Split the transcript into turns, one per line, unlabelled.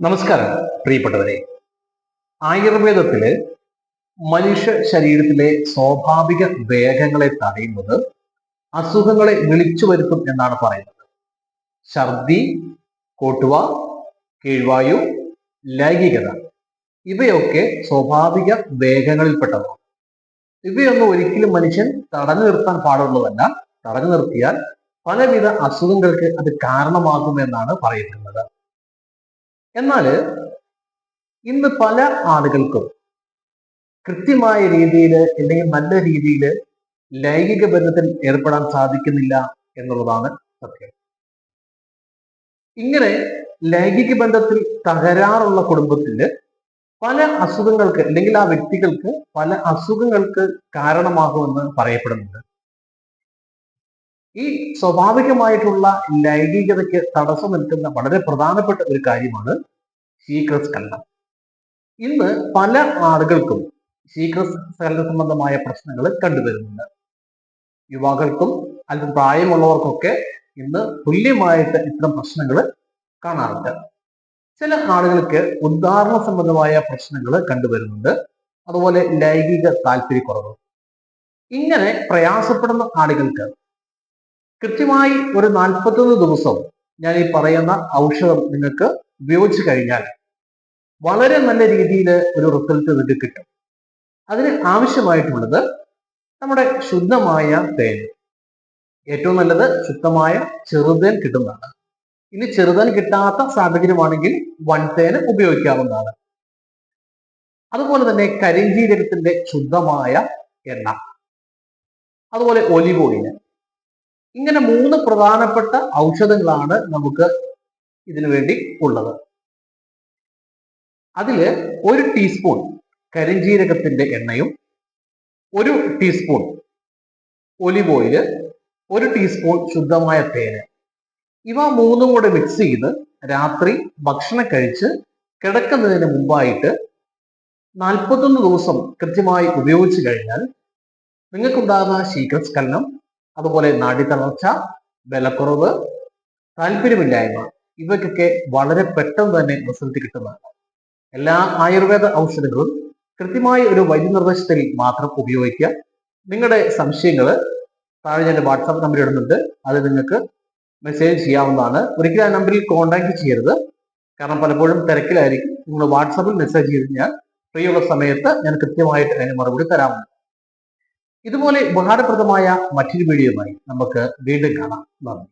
നമസ്കാരം പ്രിയപ്പെട്ടവരെ. ആയുർവേദത്തിൽ മനുഷ്യ ശരീരത്തിലെ സ്വാഭാവിക വേഗങ്ങളെ തടയുന്നത് അസുഖങ്ങളെ വിളിച്ചു വരുത്തും എന്നാണ് പറയുന്നത്. ഛർദി കോട്ടുവ കീഴ്വായു ലൈംഗികത ഇവയൊക്കെ സ്വാഭാവിക വേഗങ്ങളിൽപ്പെട്ടതാണ് ഇവയൊന്നും ഒരിക്കലും മനുഷ്യൻ തടഞ്ഞു നിർത്താൻ പാടുള്ളതല്ല. തടഞ്ഞു നിർത്തിയാൽ പലവിധ അസുഖങ്ങൾക്ക് അത് കാരണമാകുമെന്നാണ് പറയപ്പെടുന്നത് എന്നാൽ ഇന്ന് പല ആളുകൾക്കും കൃത്യമായ രീതിയിൽ അല്ലെങ്കിൽ നല്ല രീതിയിൽ ലൈംഗിക ബന്ധത്തിൽ ഏർപ്പെടാൻ സാധിക്കുന്നില്ല എന്നുള്ളതാണ് സത്യം. ഇങ്ങനെ ലൈംഗിക ബന്ധത്തിൽ തകരാറുള്ള കുടുംബത്തിൽ പല അസുഖങ്ങൾക്ക് അല്ലെങ്കിൽ ആ വ്യക്തികൾക്ക് പല അസുഖങ്ങൾക്ക് കാരണമാകുമെന്ന് പറയപ്പെടുന്നുണ്ട്. ഈ സ്വാഭാവികമായിട്ടുള്ള ലൈംഗികതയ്ക്ക് തടസ്സം നിൽക്കുന്ന വളരെ പ്രധാനപ്പെട്ട ഒരു കാര്യമാണ് ശീഘ്രസ്ഖലനം ഇന്ന് പല ആളുകൾക്കും ശീഘ്രസ്ഖലന സംബന്ധമായ പ്രശ്നങ്ങൾ കണ്ടുവരുന്നുണ്ട്. യുവാക്കൾക്കും അല്പം പ്രായമുള്ളവർക്കൊക്കെ ഇന്ന് തുല്യമായിട്ട് ഇത്തരം പ്രശ്നങ്ങൾ കാണാറുണ്ട്. ചില ആളുകൾക്ക് ഉദ്ധാരണ സംബന്ധമായ പ്രശ്നങ്ങൾ കണ്ടുവരുന്നുണ്ട്. അതുപോലെ ലൈംഗിക താല്പര്യക്കുറവ്. ഇങ്ങനെ പ്രയാസപ്പെടുന്ന ആളുകൾക്ക് കൃത്യമായി ഒരു നാൽപ്പത്തൊന്ന് ദിവസം ഞാൻ ഈ പറയുന്ന ഔഷധം നിങ്ങൾക്ക് ഉപയോഗിച്ചു കഴിഞ്ഞാൽ വളരെ നല്ല രീതിയിൽ ഒരു റിസൾട്ട് നിങ്ങൾക്ക് കിട്ടും. അതിന് ആവശ്യമായിട്ടുള്ളത് നമ്മുടെ ശുദ്ധമായ തേൻ. ഏറ്റവും നല്ലത് ശുദ്ധമായ ചെറുതേൻ കിട്ടുന്നതാണ്. ഇനി ചെറുതേൻ കിട്ടാത്ത സാഹചര്യമാണെങ്കിൽ വൺതേന് ഉപയോഗിക്കാവുന്നതാണ്. അതുപോലെ തന്നെ കരിഞ്ചീരകത്തിന്റെ ശുദ്ധമായ എണ്ണ. അതുപോലെ ഒലിവ് ഇങ്ങനെ മൂന്ന് പ്രധാനപ്പെട്ട ഔഷധങ്ങളാണ് നമുക്ക് ഇതിനു വേണ്ടി ഉള്ളത്. അതിൽ ഒരു ടീസ്പൂൺ കരിഞ്ജീരകത്തിന്റെ എണ്ണയും ഒരു ടീസ്പൂൺ ഒലിവ് ഓയിൽ ഒരു ടീസ്പൂൺ ശുദ്ധമായ തേന് ഇവ മൂന്നും കൂടെ മിക്സ് ചെയ്ത് രാത്രി ഭക്ഷണം കഴിച്ച് കിടക്കുന്നതിന് മുമ്പായിട്ട് നാൽപ്പത്തൊന്ന് ദിവസം കൃത്യമായി ഉപയോഗിച്ചു കഴിഞ്ഞാൽ നിങ്ങൾക്കുണ്ടാകുന്ന ശീഘ്രസ്ഖലനം അതുപോലെ നാടിത്തളർച്ച വിലക്കുറവ് താല്പര്യമില്ലായ്മ ഇവയ്ക്കൊക്കെ വളരെ പെട്ടെന്ന് തന്നെ റിസൾട്ട് കിട്ടുന്നതാണ്. എല്ലാ ആയുർവേദ ഔഷധങ്ങളും കൃത്യമായ ഒരു വൈദ്യനിർദ്ദേശത്തിൽ മാത്രം ഉപയോഗിക്കുക. നിങ്ങളുടെ സംശയങ്ങൾ താഴെ ഞാൻ വാട്സാപ്പ് നമ്പർ ഇടുന്നുണ്ട്. അത് നിങ്ങൾക്ക് മെസ്സേജ് ചെയ്യാവുന്നതാണ്. ഒരിക്കലും ആ നമ്പറിൽ കോൺടാക്ട് ചെയ്യരുത്. കാരണം പലപ്പോഴും തിരക്കിലായിരിക്കും. നിങ്ങൾ വാട്സാപ്പിൽ മെസ്സേജ് ചെയ്ത് ഞാൻ ഫ്രീ ഉള്ള സമയത്ത് ഞാൻ കൃത്യമായിട്ട് അതിന് മറുപടി തരാവുന്നതാണ് ഇതുപോലെ ഉപകാരപ്രദമായ മറ്റൊരു വീഡിയോയുമായി നമുക്ക് വീണ്ടും കാണാം. നന്ദി.